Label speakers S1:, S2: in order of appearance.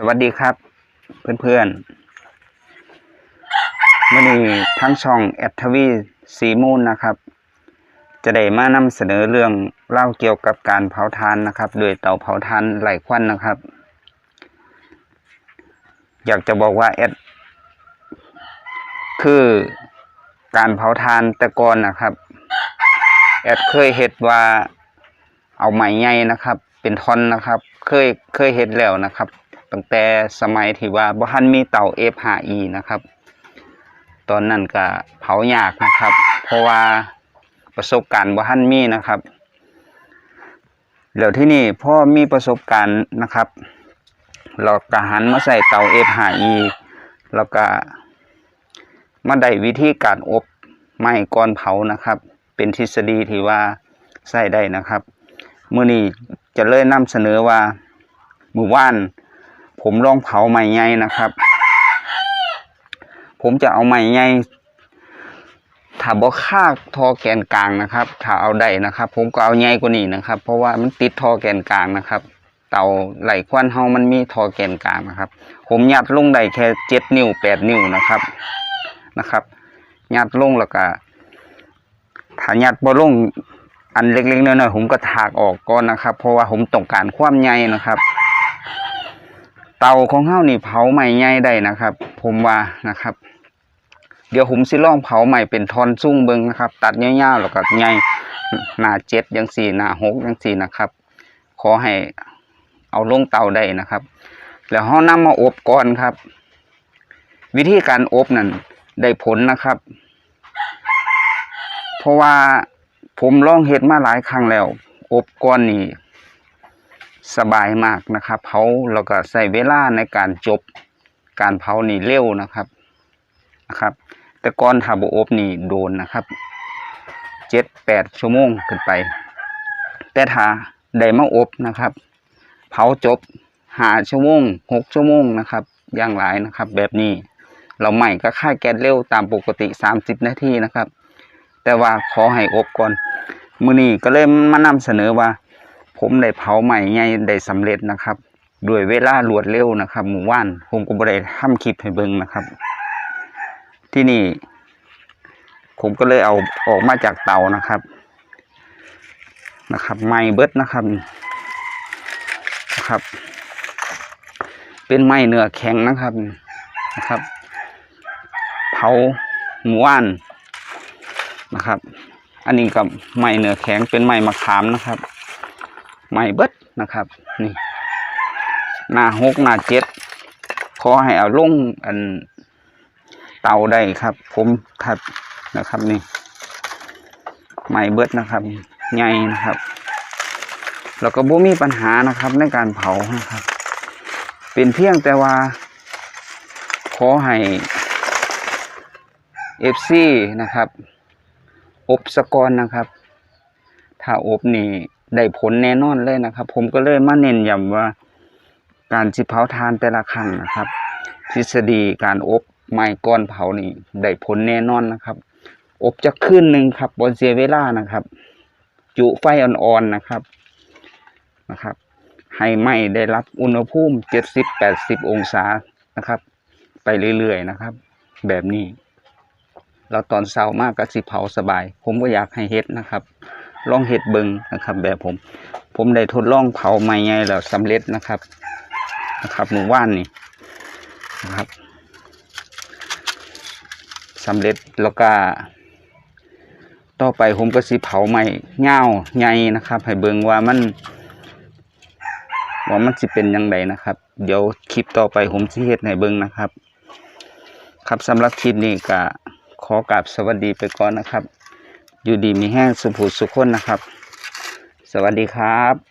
S1: สวัสดีครับ เพื่อนๆมื่อนี้ทั้งช่องแอดทวีสีมูลนะครับ จะได้มานำเสนอเรื่องเล่าเกี่ยวกับการเผาทานนะครับโดยเตาเผาทานไหลควันนะครับ อยากจะบอกว่าแอดคือการเผาทานต่ก่อนนะครับแอดเคยเห็ดว่าเอาไม้ใหญ่นะครับ เป็นทอนนะครับ เคยเคยเห็ดแล้วนะครับ ตั้งแต่สมัยที่ว่าบ่ทันมีเตา F5E นะครับ ตอนนั้นก็เผายากนะครับ เพราะว่าประสบการณ์บ่ทันมีนะครับแล้วที่นี่พ่อมีประสบการณ์นะครับเราก็หันมาใส่เตา F5E แล้วก็มาได้วิธีการอบไม้ก่อนเผานะครับ เป็นทฤษฎีที่ว่าใส่ได้นะครับ มื้อนี้จะเลยนำเสนอว่ามื้อว่าน ผมลองเผาไม้ใหญ่นะครับ ผมจะเอาไม้ใหญ่ถ้าบ่ค่าทอแกนกลางนะครับ ถ้าเอาได้นะครับ ผมก็เอาใหญ่กว่านี้นะครับ เพราะว่ามันติดทอแกนกลางนะครับ เตาไหลควันเฮามันมีทอแกนกลางนะครับ ผมยัดลงได้แค่เจ็ดนิ้วแปดนิ้วนะครับนะครับยัดลงแล้วก็ถ้ายัดบ่ลงอันเล็กๆน้อยๆผมก็ถากออกก่อนนะครับ เพราะว่าผมต้องการความใหญ่นะครับ เตาของเฮานี่เผาใหม่ใหญ่ได้นะครับ ผมว่านะครับ เดี๋ยวผมสิลองเผาใหม่เป็นทอนซุ่งเบิงนะครับ ตัดยาวๆแล้วก็ใหญ่หน้าเจ็ดยังสี่หน้าหกยังสี่นะครับ ขอให้เอาลงเตาได้นะครับ แล้วเฮานำมาอบก่อนครับ วิธีการอบนั่นได้ผลนะครับ เพราะว่าผมลองเฮ็ดมาหลายครั้งแล้ว อบก่อนนี่ สบายมากนะครับเผาแล้วก็ใส่เวลาในการจบการเผานี่เร็วนะครับนะครับ แต่ก่อนถ้าบอบนี่โดนนะครับเจ็ดแปดชั่วโมงขึ้นไป แต่ถ้าได้มาอบนะครับ เผาจบหาชั่วโมงหกชั่วโมงนะครับอย่างหลายนะครับ แบบนี้เราใหม่ก็ค่ายแก๊สเร็วตามปกติสามสิบนาทีนะครับ แต่ว่าขอให้อบก่อน มือนี้ก็เลยมานำเสนอว่า ผมได้เผาใหม่ไงได้สำเร็จนะครับด้วยเวลารวดเร็วนะครับ หมู่ว่านผมก็บ่ได้ทำคลิปให้เบิ่งนะครับ ที่นี่ ผมก็เลยเอาออกมาจากเตานะครับนะครับไม้เบิดนะครับนะครับ เป็นไม้เนื้อแข็งนะครับนะครับเผาหมู่ว่านนะครับ อันนี้กับไม้เนื้อแข็งเป็นไม้มะขามนะครับ ไม่เบิดนะครับ นี่หน้าหกหน้าเจ็ดขอให้เอาลงอันเตาได้ครับ ผมถัดนะครับนี่ไม่เบิดนะครับใหญ่นะครับ แล้วก็บ่มีปัญหานะครับในการเผานะครับ เป็นเพียงแต่ว่า ขอให้เอฟซีนะครับ อบสกอนนะครับ ถ้าอบนี่ ได้ผลแน่นอนเลยนะครับ ผมก็เลยมาเน้นย้ำว่า การสิเผาทานแต่ละครั้งนะครับ ทฤษฎีการอบไม้ก้อนเผานี่ได้ผลแน่นอนนะครับ อบจะขึ้นหนึ่งครับบนเสียเวลานะครับ จุไฟอ่อนๆนะครับนะครับ ให้ไหม้ได้รับอุณหภูมิเจ็ดสิบแปดสิบองศานะครับ ไปเรื่อยๆนะครับ แบบนี้เราตอนเช้ามากก็สิเผาสบาย ผมก็อยากให้เฮ็ดนะครับ ลองเฮ็ดเบิงนะครับ แบบผม ผมได้ทดลองเผาไม้ไงแล้วสำเร็จนะครับนะครับหมู่ว่านนี่นะครับสำเร็จแล้วก็ต่อไปผมก็สิเผาไม้เงาใหญ่นะครับ ให้เบิงว่ามันว่ามันสิเป็นยังไงนะครับ เดี๋ยวคลิปต่อไปผมสิเฮ็ดให้เบิงนะครับ ครับสำหรับคลิปนี้ก็ขอกราบสวัสดีไปก่อนนะครับ อยู่ดีมีแห้งสุภูสุขคนนะครับ สวัสดีครับ